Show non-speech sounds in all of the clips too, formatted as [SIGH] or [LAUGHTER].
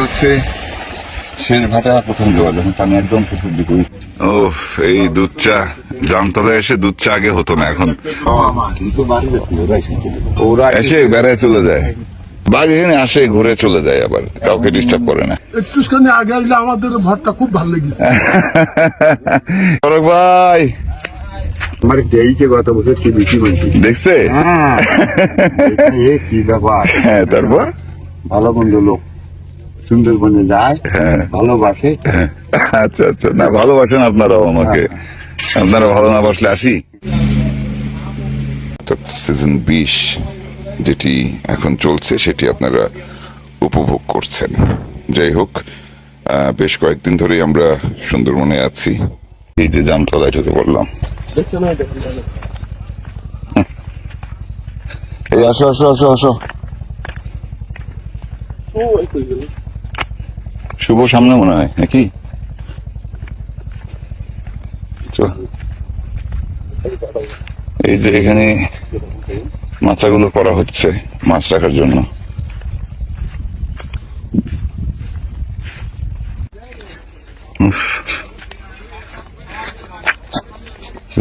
হচ্ছে শেষ ভাটা প্রথম জোয়ার যখন পানি একদম পুকুর দিকে ও এই দুধ চা। জামতলায় এসে দুধ চা আগে হতো না এখন। কিন্তু বাড়ি যাচ্ছে ওরা এসেছিল ওরা এসে বেড়ায় চলে যায়। বাঘ এখানে আসে ঘুরে চলে যায় আবার। কাউকে ডিস্টার্ব করে না। একটুখানি আগে আসলে আমাদের ভরটা খুব ভালো লেগেছে। [LAUGHS] ভাই। আমার ডেইতে গত বছর কি বেশি বলছি দেখছে? হ্যাঁ। [LAUGHS] এ কি ব্যাপার? হ্যাঁ তারপর? ভালো বন্ধু লোক। সুন্দরবনে যায় হ্যাঁ। ভালোবাসে। আচ্ছা আচ্ছা। না ভালোবাসেন আপনারাও আমাকে। আপনারা ভালো না বাসলে আসি। সিজন বিশ যেটি এখন চলছে সেটি আপনারা উপভোগ করছেন। যাই হোক আহ, বেশ কয়েকদিন ধরেই আমরা সুন্দরবনে আছি। এই যে জামতলায় ঢুকে পড়লাম। এই আসো আসো আসো আসো। শুভ সামনে মনে হয়, নাকি? এই যে এখানে মাচাগুলো করা হচ্ছে মাছ রাখার জন্য।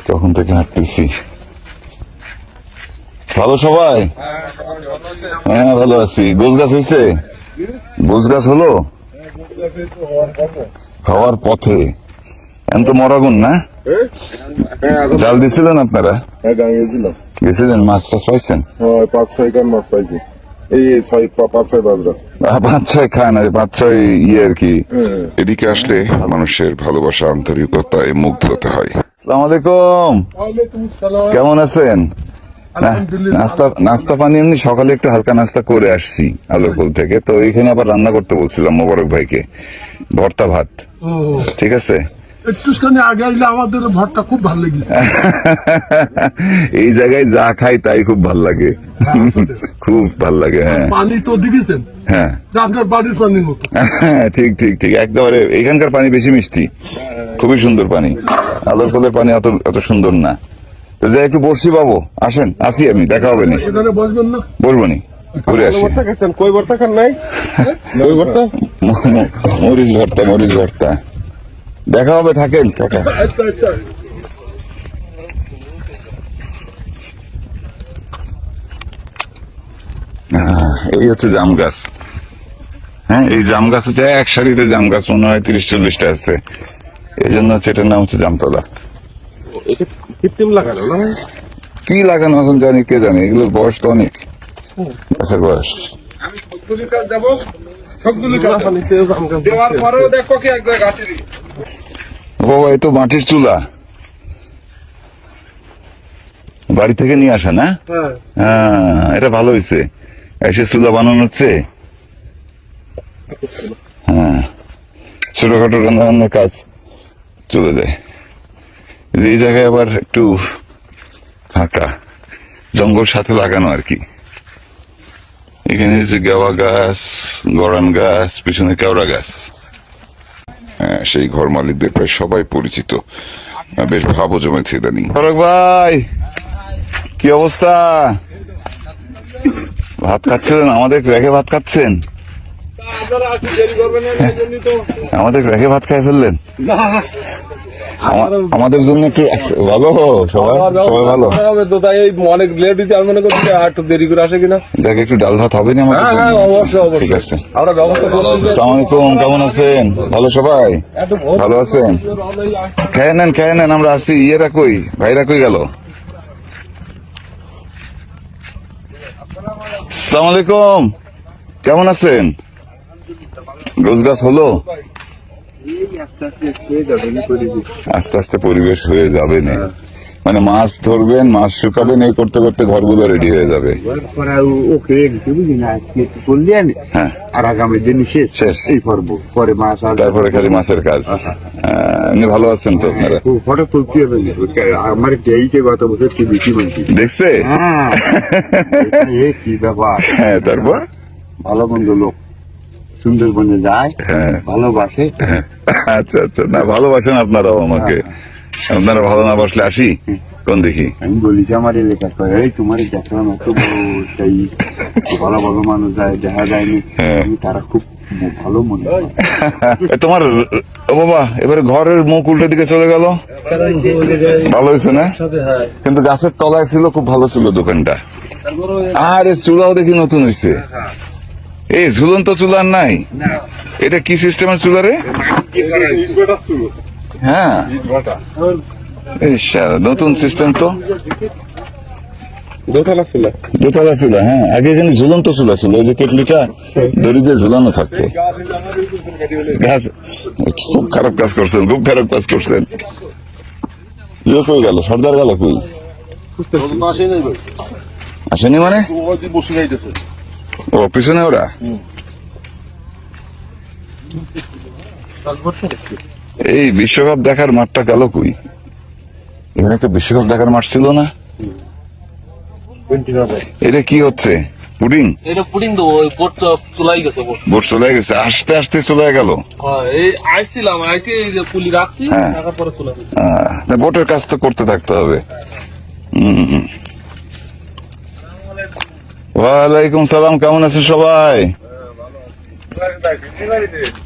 তখন থেকে হাঁটতেছি? ভালো সবাই? হ্যাঁ ভালো আছি। গোছ গাছ হয়েছে? গোছ গাছ হলো? হওয়ার পথে। এখন তো মরাগুন না? জাল দিছিলেন আপনারা? হ্যাঁ গেছিলেন? মাছ টাছ পাইছেন? পাঁচ ছয় কান মাছ পাইছি। এই ছয় পা- পাঁচ ছয় বাজরা পাঁচ ছয় খায় না পাঁচ ছয় ইয়ে আর কি। এদিকে আসলে মানুষের ভালোবাসা আন্তরিকতায় মুগ্ধ হতে হয়। সালাম আলাইকুম। কেমন আছেন। নাস্তা নাস্তা পানি এমনি সকালে একটু হালকা নাস্তা করে আসছি আলোরপুল থেকে। তো এখানে আবার রান্না করতে বলছিলাম মোবারক ভাইকে। ভর্তা ভাত। ঠিক আছে? একটুখানি আগে আসলে আমাদের ভরটা খুব ভালো লেগেছে। [LAUGHS] এই জায়গায় যা খাই তাই খুব ভালো লাগে। [LAUGHS] খুব ভালো লাগে হ্যাঁ। পানি তো দিয়েছেন হ্যাঁ। আপনার বাড়ির পানির মতো। ঠিক ঠিক ঠিক। একেবারে এখানকার পানি বেশি মিষ্টি। খুবই সুন্দর পানি। আলোর কলের পানি অত অত সুন্দর না। তো যাই একটু বসছি বাবু আসেন আসি আমি দেখা হবে নি। এখানে বসবেন না? বলব নি ঘুরে আসি। কই ভর্তা খান নাই? [LAUGHS] কই ভর্তা? ম- ম- মরিচ ভর্তা মরিচ ভর্তা। দেখা হবে থাকেন কাকা। আচ্ছা আচ্ছা। আহ, এই হচ্ছে জাম গাছ। হ্যাঁ এই জাম গাছ হচ্ছে এক সারিতে জাম গাছ মনে হয় তিরিশ চল্লিশটা আছে। এই জন্য হচ্ছে এটার নাম হচ্ছে জামতলা। কৃত্রিম লাগানো না? কি লাগানো এখন জানি কে জানে? এগুলোর বয়স তো অনেক। গাছের বয়স। দেওয়ার পরেও দেখো কি এক জায়গায় গাছেরই ও বাবা এ তো মাটির চুলা। বাড়ি থেকে নিয়ে আসা না? হ্যাঁ। হ্যাঁ এটা ভালো হয়েছে। এসে চুলা বানানো হচ্ছে? হ্যাঁ। ছোটখাটো রান্না বান্নার কাজ চলে যায়। এই জায়গায় আবার একটু ফাঁকা জঙ্গল সাথে লাগানো আর কি। এখানে যে গেওয়া গাছ গড়ান গাছ পিছনে কেওড়া গাছ। হ্যাঁ, সেই ঘর মালিকদের প্রায় সবাই পরিচিত। বেশ ভাবও জমেছে ইদানিং। ফরক ভাই কি অবস্থা? ভাত খাচ্ছিলেন? আমাদের রেখে ভাত খাচ্ছেন? আমাদের রেখে ভাত খাই ফেললেন? আমাদের জন্য একটু ভালো সবাই সবাই ভালো। হবে। তো তাই এই অনেক লেট হইতে আমি মনে করছি আর একটু দেরি করে আসে কিনা? যাকে একটু ডাল ভাত হবে না আমাদের হ্যাঁ হ্যাঁ অবশ্যই অবশ্যই। ঠিক আছে। আমরা ব্যবস্থা করছি আসসালামু আলাইকুম কেমন আছেন? ভালো সবাই? ভালো আছেন? খেয়ে নেন খেয়ে নেন আমরা আছি। ইয়েরা কই? ভাইরা কই গেল? আসসালামু আলাইকুম। কেমন আছেন? রোজ গাছ হলো? আস্তে আস্তে পরিবেশ হয়ে যাবে না। মানে মাছ ধরবেন মাছ শুকাবেন এই করতে করতে ঘরগুলো রেডি হয়ে যাবে। হ্যাঁ। আর আগামী দিন শেষ। শেষ। এই পর্ব। পরে মাছ তারপরে খালি মাছের কাজ। এমনি ভালো আছেন তো আপনারা? ফটো তুলতে হবে। আমার ডেইতে গত বছর কি বেশি বলছি দেখছে? হ্যাঁ। কি ব্যাপার? হ্যাঁ তারপর? ভালো বন্ধু লোক। সুন্দরবনে যায় হ্যাঁ। ভালোবাসে। আচ্ছা আচ্ছা। না ভালোবাসেন আপনারাও আমাকে। আপনারা ভালো না বাসলে আসি? কোন দেখি আমি বলি যে আমার এলাকা করে এই তোমার দেখলাম এত সেই ভালো ভালো মানুষ যায় দেখা যায়নি। হ্যাঁ। তারা খুব ভালো মনে হয় তোমার ও বাবা এবারে ঘরের মুখ উল্টো দিকে চলে গেল? ভালো হয়েছে না? কিন্তু গাছের তলায় ছিল খুব ভালো ছিল দোকানটা। আর চুলাও দেখি নতুন হয়েছে এই ঝুলন্ত চুলার নাই? এটা কি সিস্টেমের চুলা রে হ্যাঁ। নতুন সিস্টেম তো। দোতলা ছিল দোতলা চুলা হ্যাঁ। আগে এখানে ঝুলন্ত চুলা ছিল ওই যে কেটলিটা দড়ি দিয়ে ঝুলানো থাকতো। গাছ খুব খারাপ কাজ করছেন খুব খারাপ কাজ করছেন। ইয়ে কই গেল? সর্দার গেল কই? আসেনি মানে? বসে যাইতেছে ও পিছনে ওরা? এই বিশ্বকাপ দেখার মাঠটা গেল কই? এখানে একটা বিশ্বকাপ দেখার মাঠ ছিল না? এটা কি হচ্ছে? পুডিং? এটা পুডিং দেবো ওই বোট চলাই গেছে বোট। গেছে আস্তে আস্তে চলে গেল। হ্যাঁ আইছিলাম আইসি পুলি রাখছি হ্যাঁ। রাখার পরে চলে গেছে বোটের কাজ তো করতে থাকতে হবে। হুম। ওয়ালাইকুম সালাম কেমন আছেন সবাই?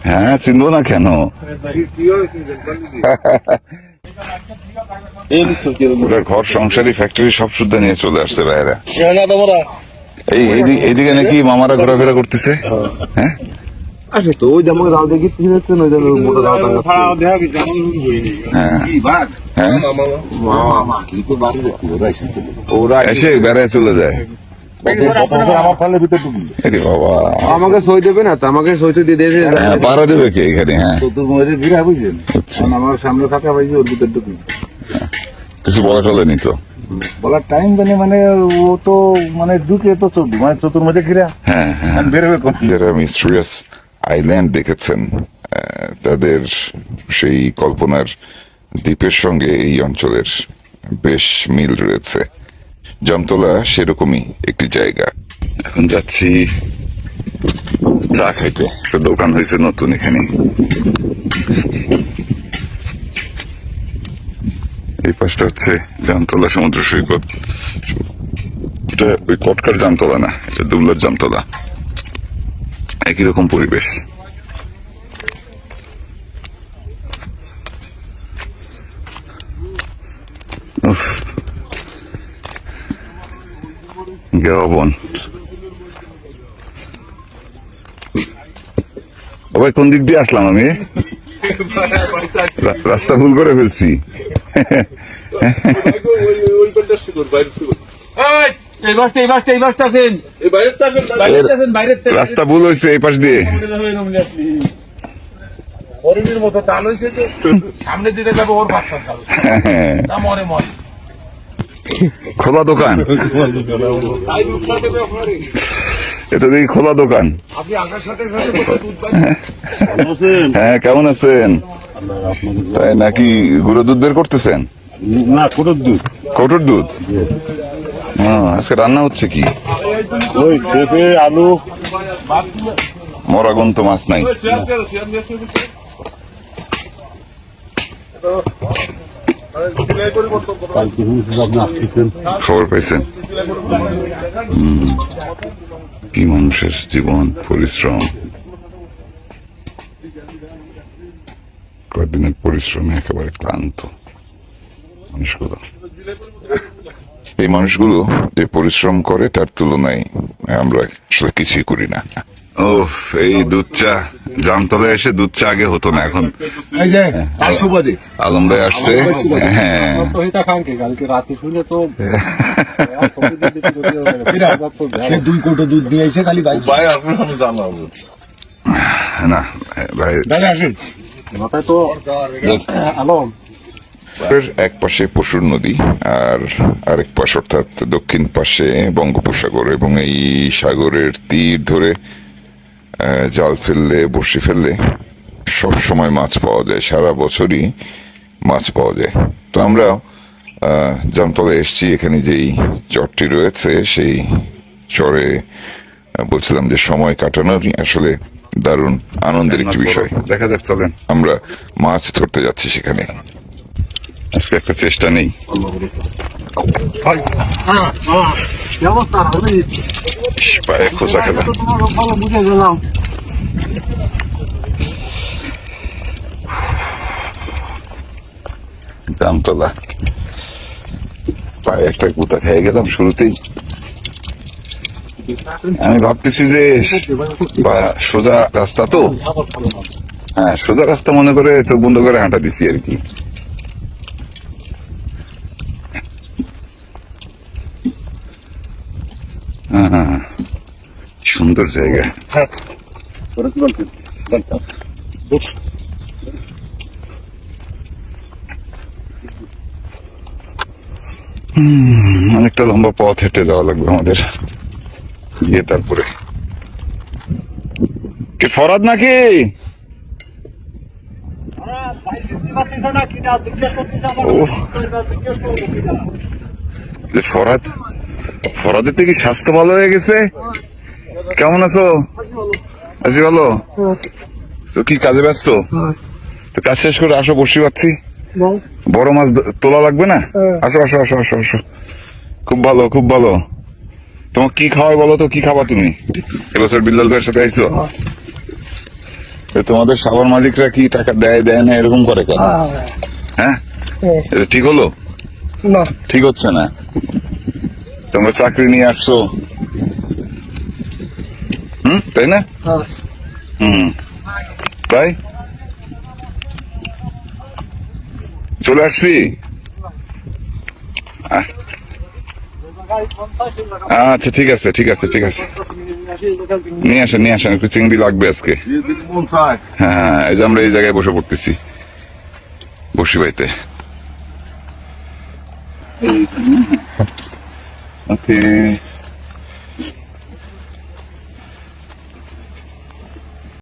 হ্যাঁ চিনবো না কেন? ওরা ঘর সংসারী ফ্যাক্টরি সব শুদ্ধ নিয়ে চলে আসছে এই এইদিকে নাকি মামারা ঘোরাফেরা করতেছে? হ্যাঁ? আসে তো ওই যেমন রাও দেখি তিন হচ্ছে না ওই মোটা রাও হ্যাঁ। কি বাঘ হ্যাঁ মামা কিন্তু বাড়ি ওরা এসে বেড়ায় চলে যায়। আমার ফালের ভিতরে ঢুকলো এরে বাবা। আমাকে সই দেবে না তো আমাকে সই তো দিয়ে দেবে। হ্যাঁ পাড়া দেবে কে এখানে? হ্যাঁ। চতুর মধ্যে ভিড়া বুঝছেন? আচ্ছা। আমার সামনে ফাঁকা পাইছি ওর ভিতর ঢুকি কিছু বলা টলেনি তো? বলার টাইম মানে মানে ও তো মানে ঢুকে তো চোদ্দ মানে চতুর মধ্যে ঘিরা। হ্যাঁ হ্যাঁ। বেরোবে কোন যারা মিস্ট্রিয়াস আইল্যান্ড দেখেছেন আহ, তাদের সেই কল্পনার দ্বীপের সঙ্গে এই অঞ্চলের বেশ মিল রয়েছে। জামতলা সেরকমই একটি জায়গা। এখন যাচ্ছি চা খাইতে। দোকান হয়েছে নতুন এখানে। এই পাশটা হচ্ছে জামতলা সমুদ্র সৈকত। এটা ওই কটকার জামতলা না, এটা দুবলার জামতলা। একই রকম পরিবেশ। উফ। গেওয়া বন ও ভাই কোন দিক দিয়ে আসলাম আমি? রাস্তা ভুল করে ফেলছি। রাস্তা ভুল হয়েছে এই পাশ দিয়ে। হরিণের মতো টান হয়েছে যে সামনে যেতে যাবে ওর বাস [LAUGHS] মরে মরে। খোলা দোকান। এটা দেখি খোলা দোকান। হ্যাঁ কেমন আছেন? তাই নাকি গুঁড়ো দুধ বের করতেছেন? না কোটোর দুধ। কটুর দুধ? হ্যাঁ, আজকে রান্না হচ্ছে কি? ওই পেঁপে আলু। মরাগন্ত মাছ নাই। খবর পাইছেন? কি মানুষের জীবন, পরিশ্রম? কয়েকদিনের পরিশ্রমে একেবারে ক্লান্ত মানুষগুলো। এই মানুষগুলো যে পরিশ্রম করে, তার তুলনায় আমরা আসলে কিছুই করি না। ও এই দুধ চা। জামতলায় এসে দুধ চা আগে হতো না এখন এই যে তার আলম ভাই আসছে। হ্যাঁ। কালকে কালকে রাতে শুনে তো [LAUGHS] সে দুই কোটো দুধ দিয়েছে খালি ভাই ভাই আপনার আমি জানাব না ভাই দাদা আসেন। মাথায় তো আলম। এক পাশে পশুর নদী আর আরেক পাশ অর্থাৎ দক্ষিণ পাশে বঙ্গোপসাগর এবং এই সাগরের তীর ধরে জাল ফেললে বড়শি ফেললে সব সময় মাছ পাওয়া যায় সারা বছরই মাছ পাওয়া যায়। তো আমরা আহ, জামতলায় এসছি এখানে যেই চরটি রয়েছে সেই চরে বলছিলাম যে সময় কাটানোর আসলে দারুণ আনন্দের একটি বিষয়। দেখা যাক চলেন। আমরা মাছ ধরতে যাচ্ছি সেখানে। আজকে একটা চেষ্টা নেই। হ্যাঁ হ্যাঁ পায়ে খোঁচা খেলা তো তোমার ভালো বুঝে গেলাম জামতলা পায়ে একটা গুতা খেয়ে গেলাম শুরুতেই আমি ভাবতেছি যে সোজা রাস্তা তো হ্যাঁ সোজা রাস্তা মনে করে চোখ বন্ধ করে হাঁটা দিছি আর কি হ্যাঁ, সুন্দর জায়গা। অনেকটা লম্বা পথ হেঁটে যাওয়া লাগবে আমাদের। গিয়ে তারপরে। কে ফরাদ নাকি? ফরাদ? ফরাদের থেকে স্বাস্থ্য ভালো হয়ে গেছে? কেমন আছো? আছি ভালো। তো কি কাজে ব্যস্ত? তো কাজ শেষ করে আসো বসে পাচ্ছি বড় মাছ তোলা লাগবে না? আসো আসো আসো আসো আসো। খুব ভালো খুব ভালো। তোমার কি খাওয়াই বলো তো কি খাবা তুমি? এবছর বিল্লাল ভাইয়ের সাথে আইছো? তোমাদের সাবার মালিকরা কি টাকা দেয় দেয় না এরকম করে কেন? হ্যাঁ? ঠিক হলো? না। ঠিক হচ্ছে না? তোমরা চাকরি নিয়ে আসছো? হুম তাই না হ্যাঁ হুম তাই চলে আসছি। আচ্ছা ঠিক আছে ঠিক আছে ঠিক আছে। নিয়ে আসেন নিয়ে আসেন একটু চিংড়ি লাগবে আজকে। মন চায় হ্যাঁ এই যে আমরা এই জায়গায় বসে পড়তেছি। বসি বাড়িতে। [LAUGHS] ওকে